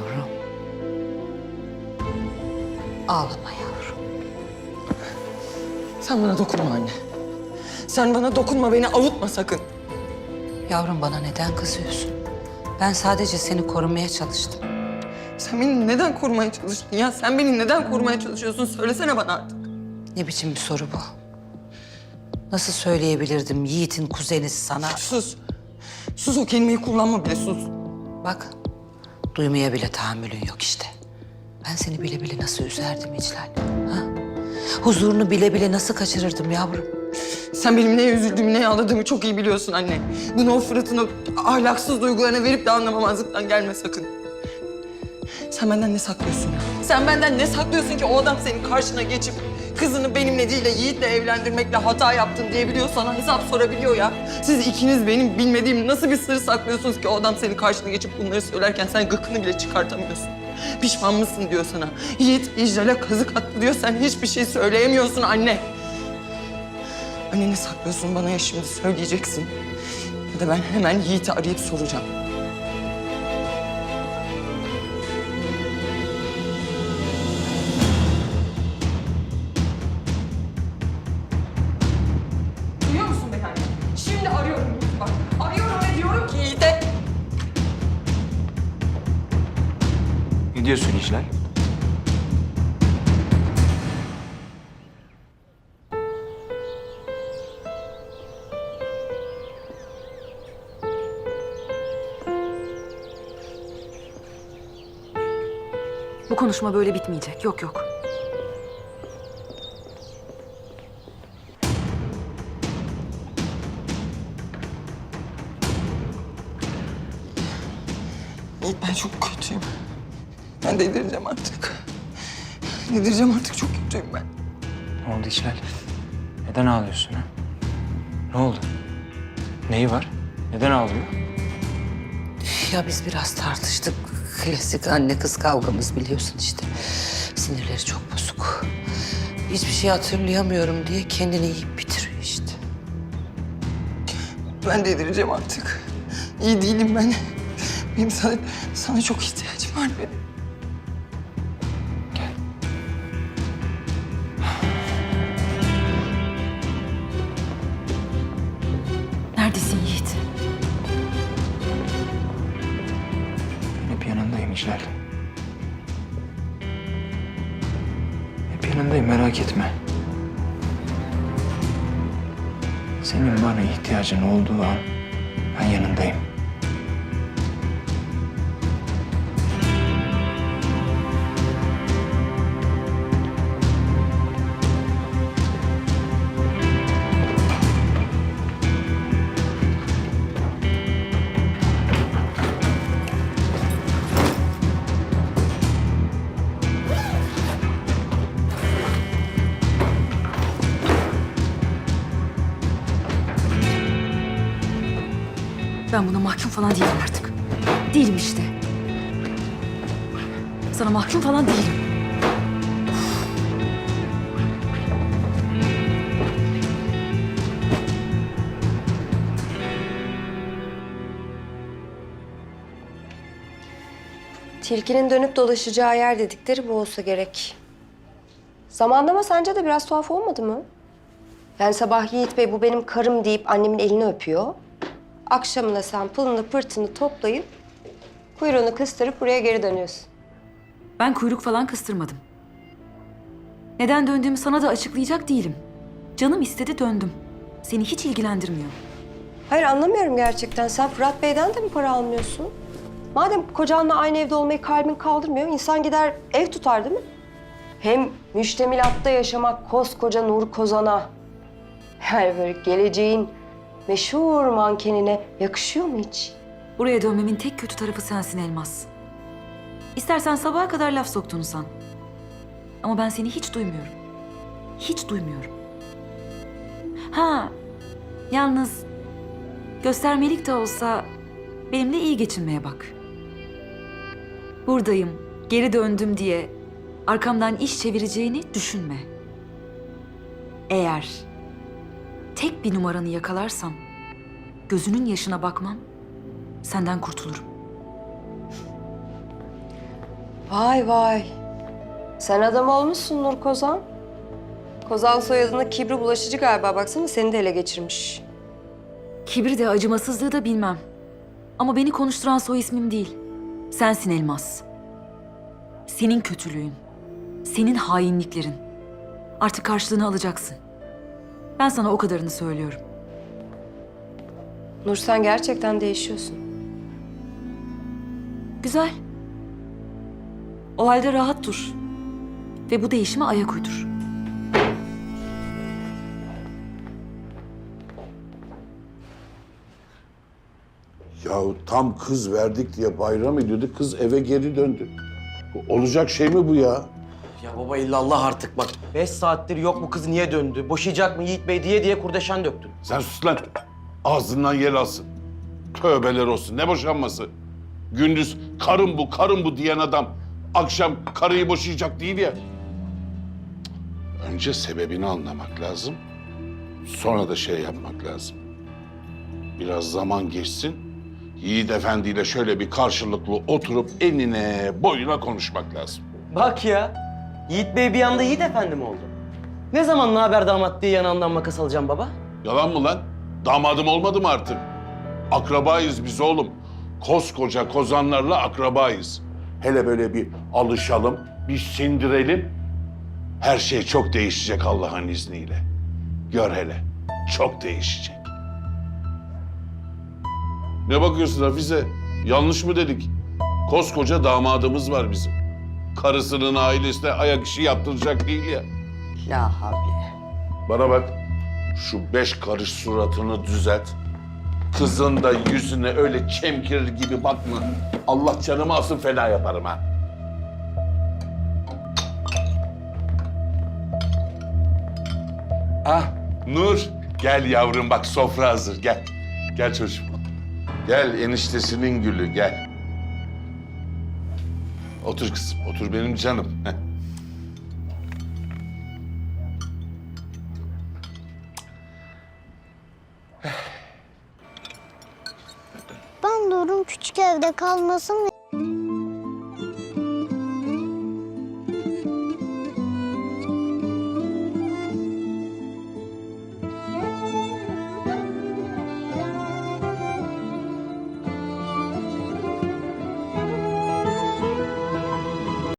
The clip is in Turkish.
Yavrum. Ağlama yavrum. Sen bana dokunma anne. Sen bana dokunma, beni avutma sakın. Yavrum bana neden kızıyorsun? Ben sadece seni korumaya çalıştım. Sen beni neden korumaya çalıştın ya? Sen beni neden korumaya çalışıyorsun? Söylesene bana artık. Ne biçim bir soru bu? Nasıl söyleyebilirdim Yiğit'in kuzeni sana? Sus. Sus o kelimeyi kullanma bile sus. Bak, duymaya bile tahammülün yok işte. Ben seni bile bile nasıl üzerdim İclal? Ha? Huzurunu bile bile nasıl kaçırırdım yavrum? Sen benim neye üzüldüğümü, neye ağladığımı çok iyi biliyorsun anne. Bunu o Fırat'ın ahlaksız duygularına verip de anlamamazlıktan gelme sakın. Sen benden ne saklıyorsun? Sen benden ne saklıyorsun ki o adam senin karşına geçip kızını benimle değil de Yiğit'le evlendirmekle hata yaptın diyebiliyor sana hesap sorabiliyor ya. Siz ikiniz benim bilmediğim nasıl bir sır saklıyorsunuz ki o adam senin karşına geçip bunları söylerken sen gıkını bile çıkartamıyorsun. Pişman mısın diyor sana. Yiğit İclal'e kazık attı diyor sen hiçbir şey söyleyemiyorsun anne. Anne ne saklıyorsun bana ya şimdi söyleyeceksin. Ya da ben hemen Yiğit'i arayıp soracağım. Şimdi arıyorum bak. Arıyorum ve diyorum ki Yiğit'e... Ne diyorsun İclal? Bu konuşma böyle bitmeyecek. Yok yok. Yiğit ben çok kötüyüm. Ben delireceğim artık. Delireceğim artık çok kötüyüm ben. Ne oldu İclal? Neden ağlıyorsun ha? Ne oldu? Neyi var? Neden ağlıyor? Ya biz biraz tartıştık. Klasik anne kız kavgamız biliyorsun işte. Sinirleri çok bozuk. Hiçbir şey hatırlayamıyorum diye kendini yiyip bitiriyor işte. Ben delireceğim artık. İyi değilim ben. Benim sana, sana çok ihtiyacım var benim. Gel. Neredesin Yiğit? Hep yanındayım İclal. Hep yanındayım merak etme. Senin bana ihtiyacın olduğu an ben yanındayım. Ben buna mahkum falan değilim artık. Değilim işte. Sana mahkum falan değilim. Tilkinin dönüp dolaşacağı yer dedikleri bu olsa gerek. Zamanlama sence de biraz tuhaf olmadı mı? Yani sabah Yiğit Bey bu benim karım deyip annemin elini öpüyor. Akşamına sen pılını pırtını toplayıp kuyruğunu kıstırıp buraya geri dönüyorsun. Ben kuyruk falan kıstırmadım. Neden döndüğümü sana da açıklayacak değilim. Canım istedi döndüm. Seni hiç ilgilendirmiyor. Hayır anlamıyorum gerçekten. Sen Fırat Bey'den de mi para almıyorsun? Madem kocanla aynı evde olmayı kalbin kaldırmıyor, insan gider ev tutar değil mi? Hem müştemilatta yaşamak koskoca Nur Kozan'a. Yani böyle geleceğin meşhur mankenine yakışıyor mu hiç? Buraya dönmemin tek kötü tarafı sensin Elmas. İstersen sabaha kadar laf soktuğunu san. Ama ben seni hiç duymuyorum. Hiç duymuyorum. Ha, yalnız göstermelik de olsa benimle iyi geçinmeye bak. Buradayım, geri döndüm diye arkamdan iş çevireceğini düşünme. Eğer tek bir numaranı yakalarsam gözünün yaşına bakmam, senden kurtulurum. Vay vay. Sen adam olmuşsun Nur Kozan. Kozan soyadına kibri bulaşıcı galiba. Baksana seni de ele geçirmiş. Kibri de acımasızlığı da bilmem. Ama beni konuşturan soy ismim değil. Sensin Elmas. Senin kötülüğün. Senin hainliklerin. Artık karşılığını alacaksın. Ben sana o kadarını söylüyorum. Nur sen gerçekten değişiyorsun. Güzel. O halde rahat dur. Ve bu değişime ayak uydur. Yahu tam kız verdik diye bayram ediyordu. Kız eve geri döndü. Olacak şey mi bu ya? Ya baba illallah artık bak. Beş saattir yok bu kız niye döndü? Boşayacak mı Yiğit Bey diye diye kurdeşen döktün. Sen sus lan. Ağzından yer alsın. Tövbeler olsun. Ne boşanması? Gündüz karım bu, karım bu diyen adam akşam karıyı boşayacak değil ya. Önce sebebini anlamak lazım. Sonra da şey yapmak lazım. Biraz zaman geçsin. Yiğit Efendi ile şöyle bir karşılıklı oturup enine boyuna konuşmak lazım. Bak ya. Yiğit Bey bir anda Yiğit Efendi mi oldu? Ne zaman ne haber damat diye yanağından makas alacağım baba? Yalan mı lan? Damadım olmadı mı artık? Akrabayız biz oğlum. Koskoca kozanlarla akrabayız. Hele böyle bir alışalım, bir sindirelim. Her şey çok değişecek Allah'ın izniyle. Gör hele, çok değişecek. Ne bakıyorsun Hafize? Yanlış mı dedik? Koskoca damadımız var bizim. Karısının ailesine ayak işi yaptıracak değil ya. La havle. Bana bak, şu beş karış suratını düzelt. Kızın da yüzüne öyle çemkirir gibi bakma. Allah canımı alsın fena yaparım ha. Ah Nur, gel yavrum bak sofra hazır gel. Gel çocuğum. Gel eniştesinin gülü gel. Otur kızım, otur benim canım. Heh. Ben diyorum küçük evde kalmasın